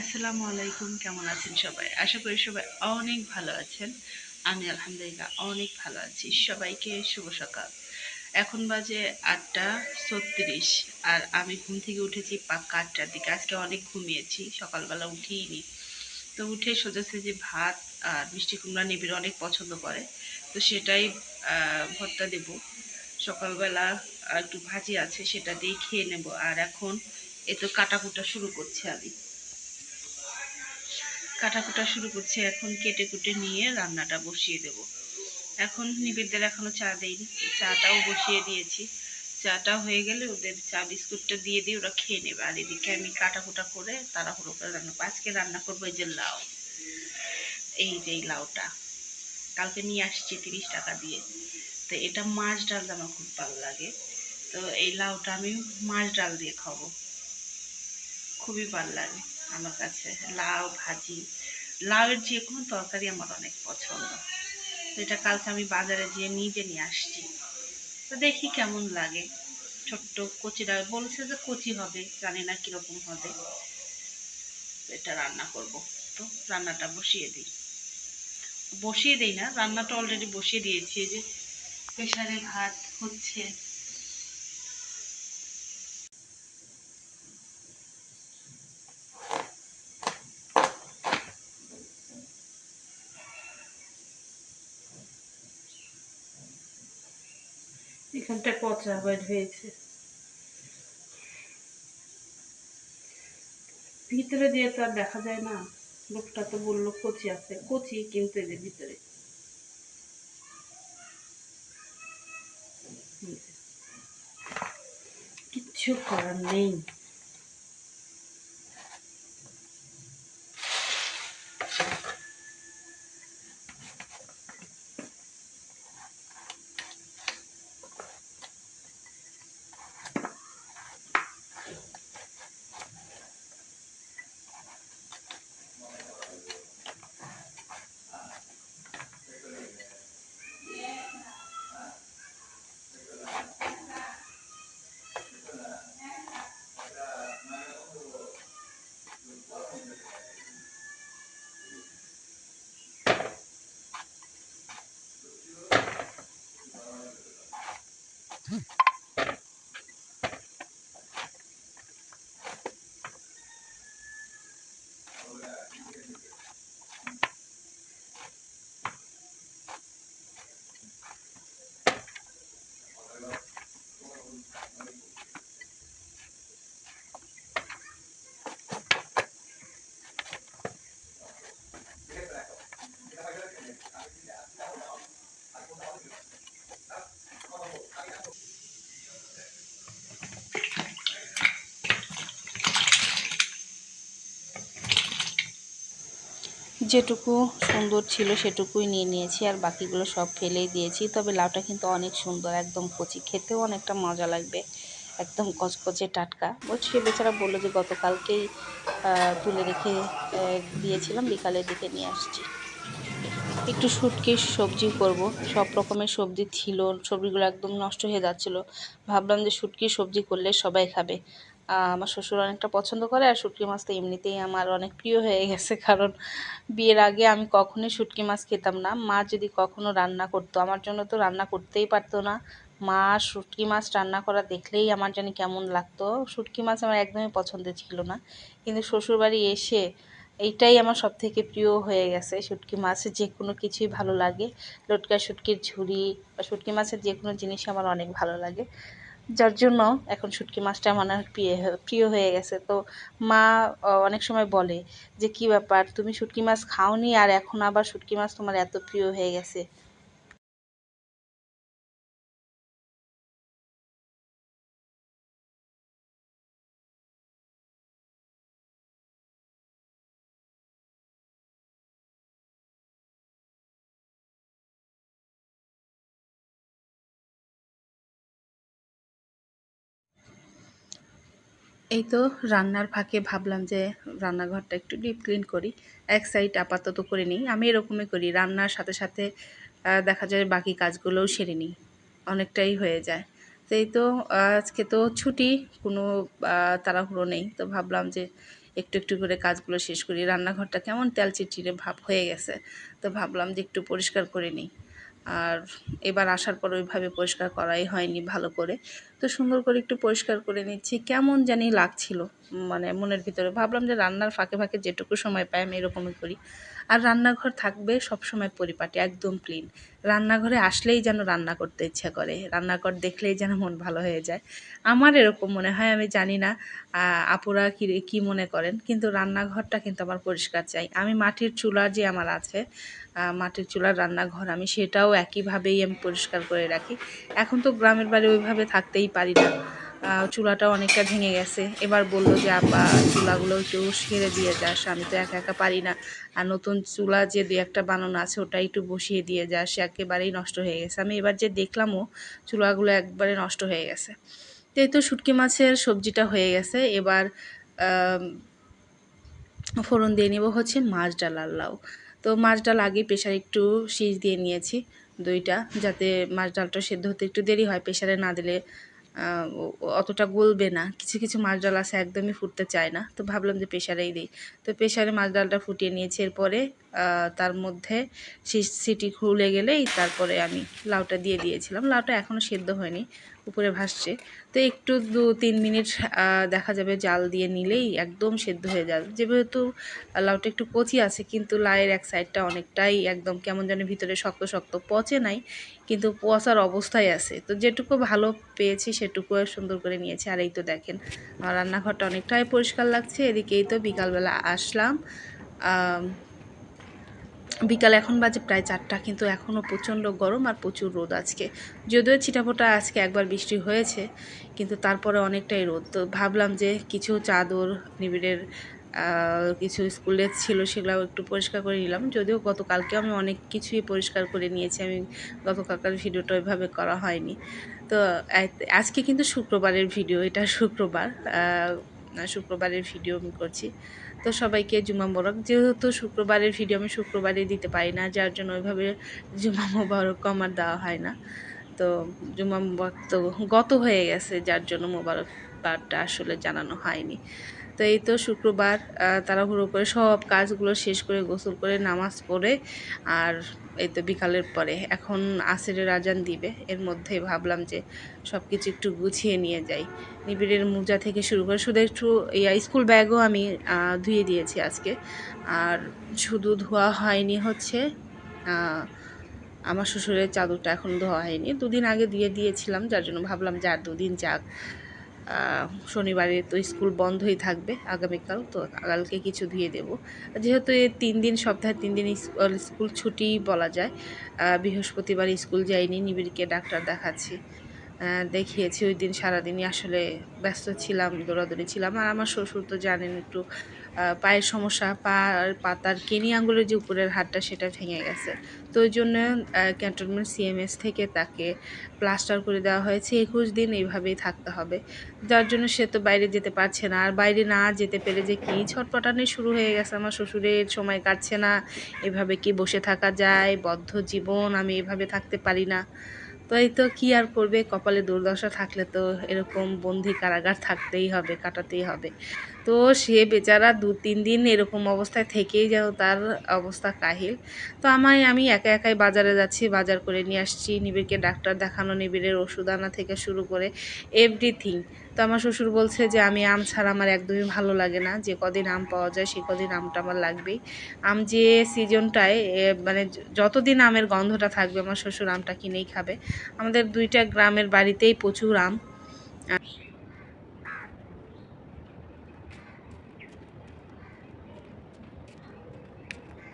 আসসালামু আলাইকুম, কেমন আছেন সবাই? আশা করি সবাই অনেক ভালো আছেন। আমি আলহামদুলিল্লাহ অনেক ভালো আছি। সবাইকে শুভ সকাল। এখন বাজে আটটা ছত্রিশ আর আমি ঘুম থেকে উঠেছি পাক্কা আটটার দিকে। আজকে অনেক ঘুমিয়েছি, সকালবেলা উঠিনি তো উঠে সোজাছে যে ভাত আর মিষ্টি কুমড়া নিবিড় অনেক পছন্দ করে। তো সেটাই ভর্তা দেব। সকালবেলা একটু ভাজি আছে, সেটা দিয়ে খেয়ে নেব। আর এখন এ তো কাটাকুটা শুরু করছি আমি। কাটাকুটা শুরু করছি, এখন কেটে কুটে নিয়ে রান্নাটা বসিয়ে দেব। এখন নিবেদদের এখনও চা দেইনি চাটাও বসিয়ে দিয়েছি। চাটা হয়ে গেলে ওদের চা বিস্কুটটা দিয়ে দিয়ে ওরা খেয়ে নেবে। আর এদিকে আমি কাটাকুটা করে তাড়াহুড়ো করে রান্না আজকে রান্না করব এই যে লাউ। এই যে এই লাউটা। কালকে নিয়ে আসছি তিরিশ টাকা দিয়ে। তো এটা মাছ ডাল আমার খুব ভালো লাগে। তো এই লাউটা আমি মাছ ডাল দিয়ে খাব। খুবই ভালো লাগে। আমার কাছে। লাউ, ভাজি, লাউয়ের যে কোনো তরকারি আমার অনেক পছন্দ। তো এটা কালকে আমি বাজারে গিয়ে নিজে নিয়ে আসছি। তো দেখি কেমন লাগে। ছোট্ট কচিরা বলছে যে কচি হবে, জানি না কীরকম হবে। এটা রান্না করব। তো রান্নাটা বসিয়ে দিই। বসিয়ে দিই না, রান্নাটা অলরেডি বসিয়ে দিয়েছি। যে প্রেশারে ভাত হচ্ছে। এখানটা পচা বের হয়েছে। ভিতরে দিয়ে তো আর দেখা যায় না। লোকটা তো বলল কচি আছে। কচি কিন্তু এদের ভিতরে। কিচ্ছু করার নেই। যেটুকু সুন্দর ছিল সেটুকুই নিয়ে নিয়েছি আর বাকিগুলো সব ফেলেই দিয়েছি। তবে লাউটা কিন্তু অনেক সুন্দর, একদম কচি। খেতেও অনেকটা মজা লাগবে, একদম কচকচে টাটকা। বলছি সে বেচারা বলল যে গতকালকেই তুলে রেখে দিয়েছিলাম বিকালের দিকে নিয়ে আসছি। একটু শুটকির সবজি করব, সব রকমের সবজি ছিল, সবজিগুলো একদম নষ্ট হয়ে যাচ্ছিল। ভাবলাম যে শুটকির সবজি করলে সবাই খাবে। আমার শ্বশুর অনেকটা পছন্দ করে আর শুটকি মাছ তো এমনিতেই আমার অনেক প্রিয় হয়ে গেছে। কারণ বিয়ের আগে আমি কখনোই শুটকি মাছ খেতাম না। মা যদি কখনো রান্না করতো, আমার জন্য তো রান্না করতেই পারতো না। মা শুটকি মাছ রান্না করা দেখলেই আমার জানি কেমন লাগতো। শুটকি মাছ আমার একদমই পছন্দের ছিল না। কিন্তু শ্বশুরবাড়ি এসে এইটাই আমার সব থেকে প্রিয় হয়ে গেছে। শুটকি মাছের যে কোনো কিছুই ভালো লাগে। লটকা শুটকির ঝুড়ি বা শুটকি মাছের যে কোনো জিনিসই আমার অনেক ভালো লাগে। যার জন্য এখন শুটকি মাছটা আমার প্রিয় প্রিয় হয়ে গেছে। তো মা অনেক সময় বলে যে, কি ব্যাপার? তুমি শুটকি মাছ খাওনি আর এখন আবার শুটকি মাছ তোমার এত প্রিয় হয়ে গেছে। এই তো রান্নার ফাঁকে ভাবলাম যে রান্নাঘরটা একটু ডিপ ক্লিন করি। এক সাইড আপাতত করে নিই। আমি এরকমই করি, রান্নার সাথে সাথে দেখা যায় বাকি কাজগুলোও সেরে নিই। অনেকটাই হয়ে যায়। তো এই তো আজকে তো ছুটি, কোনো তাড়াহুড়ো নেই। তো ভাবলাম যে একটু একটু করে কাজগুলো শেষ করি। রান্নাঘরটা কেমন তেল চিটচিটে ভাব হয়ে গেছে। তো ভাবলাম যে একটু পরিষ্কার করে নিই। আর এবার আসার পর ওইভাবে পরিষ্কার করাই হয়নি ভালো করে। তো সুন্দর করে একটু পরিষ্কার করে নিচ্ছি। কেমন জানি লাগছিল মানে মনের ভিতরে। ভাবলাম যে রান্নার ফাঁকে ফাঁকে যেটুকু সময় পাই আমি এরকমই করি। আর রান্নাঘর থাকবে সব সময় পরিপাটি, একদম ক্লিন রান্নাঘরে আসলেই যেন রান্না করতে ইচ্ছা করে, রান্নাঘর দেখলেই যেন মন ভালো হয়ে যায়। আমার এরকম মনে হয়, আমি জানি না আপুরা কী কী মনে করেন, কিন্তু রান্নাঘরটা কিন্তু আমার পরিষ্কার চাই। আমি মাটির চুলা যে আমার আছে মাটির চুলার রান্নাঘর, আমি সেটাও একইভাবেই আমি পরিষ্কার করে রাখি। এখন তো গ্রামের বাড়ি ওইভাবে থাকতেই পারি না। চুলাটা অনেকটা ভেঙে গেছে। এবার বলল যে, আপা, চুলাগুলো একটু সেরে দিয়ে যাস, আমি তো একা একা পারি না। আর নতুন চুলা যে দু একটা বানানো আছে, ওটা একটু বসিয়ে দিয়ে যাস, একেবারেই নষ্ট হয়ে গেছে। আমি এবার যে দেখলামও চুলাগুলো একবারে নষ্ট হয়ে গেছে। তো এই তো শুটকি মাছের সবজিটা হয়ে গেছে। এবার ফোড়ন দিয়ে নেব হচ্ছে মাছ ডাল আর লাউ। তো মাছ ডাল আগে প্রেশারে একটু সিজ দিয়ে নিয়েছি দইটা, যাতে মাছ ডালটা সেদ্ধ হতে একটু দেরি হয়। প্রেশারে না দিলে অতটা গলবে না। কিছু কিছু মাছ ডাল আছে, একদমই ফুটতে চায় না। তো ভাবলাম যে প্রেশারেই দিই। তো প্রেশারে মাছ ডালটা ফুটিয়ে নিয়েছি। এরপরে তার মধ্যে সিটি খুলে গেলেই তারপরে আমি লাউটা দিয়ে দিয়েছিলাম। লাউটা এখনও সেদ্ধ হয়নি, উপরে ভাসছে। তো একটু দু, তিন মিনিট দেখা যাবে জাল দিয়ে নিলেই একদম সেদ্ধ হয়ে যাবে। যেহেতু লাউটা একটু কচি আছে, কিন্তু লাউয়ের এক সাইডটা অনেকটাই একদম কেমন যেন ভিতরে শক্ত শক্ত পচে নাই, কিন্তু পচার অবস্থায় আছে। তো যেটুকু ভালো পেয়েছি সেটুকু সুন্দর করে নিয়েছি। আর এই তো দেখেন রান্নাঘরটা অনেকটাই পরিষ্কার লাগছে। এদিকেই তো বিকালবেলা আসলাম। বিকাল এখন বাজে প্রায় চারটা, কিন্তু এখনও প্রচণ্ড গরম আর প্রচুর রোদ আজকে। যদিও ছিটাফোটা আজকে একবার বৃষ্টি হয়েছে, কিন্তু তারপরে অনেকটাই রোদ। তো ভাবলাম যে কিছু চাদর, নিবিড়ের কিছু স্কুলের ছিল সেগুলো একটু পরিষ্কার করে নিলাম। যদিও গতকালকে আমি অনেক কিছুই পরিষ্কার করে নিয়েছি, আমি গতকালকার ভিডিওটা ওইভাবে করা হয়নি। তো আজকে কিন্তু শুক্রবারের ভিডিও, এটা শুক্রবার। শুক্রবারের ভিডিও আমি করছি। তো সবাইকে জুমা মোবারক। যেহেতু শুক্রবারের ভিডিও আমি শুক্রবারে দিতে পারি না, যার জন্য ওইভাবে জুমা মোবারক আমার দেওয়া হয় না। তো জুমা মোবারক তো গত হয়ে গেছে, যার জন্য মোবারক বারটা আসলে জানানো হয়নি। তো এই তো শুক্রবার তাড়াহুড়ো করে সব কাজগুলো শেষ করে গোসল করে নামাজ পড়ে আর এই তো বিকালের পরে। এখন আসরের আজান দিবে, এর মধ্যে ভাবলাম যে সব কিছু একটু গুছিয়ে নিয়ে যাই। নিবিড়ের মোজা থেকে শুরু করে শুধু একটু স্কুল ব্যাগও আমি ধুয়ে দিয়েছি আজকে। আর শুধু ধোয়া হয়নি হচ্ছে আমার শ্বশুরের চাদরটা এখন ধোয়া হয়নি। দুদিন আগে দিয়ে দিয়েছিলাম, যার জন্য ভাবলাম যে আর দুদিন যাক। শনিবারে তো স্কুল বন্ধই থাকবে আগামীকাল, তো আগালকে কিছু ধুয়ে দেব। যেহেতু এই তিন দিন, সপ্তাহে তিন দিন স্কুল ছুটি বলা যায় বৃহস্পতিবার স্কুল যাইনি, নিবিড়কে ডাক্তার দেখাচ্ছি। দেখিয়েছি ওই দিন সারাদিনই আসলে ব্যস্ত ছিলাম, দৌড়াদৌড়ি ছিলাম। আর আমার শ্বশুর তো জানেন একটু পায়ের সমস্যা, পা পাতার কেনি আঙ্গুলের যে উপরের হাড়টা সেটা ভেঙে গেছে। তো ওই জন্য ক্যান্টনমেন্ট সিএমএস থেকে তাকে প্লাস্টার করে দেওয়া হয়েছে। একুশ দিন এইভাবেই থাকতে হবে। যার জন্য সে তো বাইরে যেতে পারছে না। আর বাইরে না যেতে পেরে যে কী ছটপটানি শুরু হয়ে গেছে। আমার শ্বশুরের সময় কাটছে না। এভাবে কি বসে থাকা যায়? বদ্ধ জীবন, আমি এভাবে থাকতে পারি না। তো এই তো কী আর করবে? কপালে দুর্দশা থাকলে তো এরকম বন্দি কারাগার থাকতেই হবে, কাটাতেই হবে। তো সে বেচারা দু তিন দিন এরকম অবস্থায় থেকেই যেন তার অবস্থা কাহিল। তো আমায়, আমি একা একাই বাজারে যাচ্ছি, বাজার করে নিয়ে আসছি। নিবিড়কে ডাক্তার দেখানো, নিবিড়ের ওষুধ আনা থেকে শুরু করে এভরিথিং তো আমার শ্বশুর বলছে যে, আমি আম ছাড়া আমার একদমই ভালো লাগে না। যে কদিন আম পাওয়া যায়, সে কদিন আমটা আমার লাগবেই। আম যে সিজনটায় মানে যতদিন আমের গন্ধটা থাকবে, আমার শ্বশুর আমটা কিনেই খাবে। আমাদের দুইটা গ্রামের বাড়িতেই প্রচুর আম।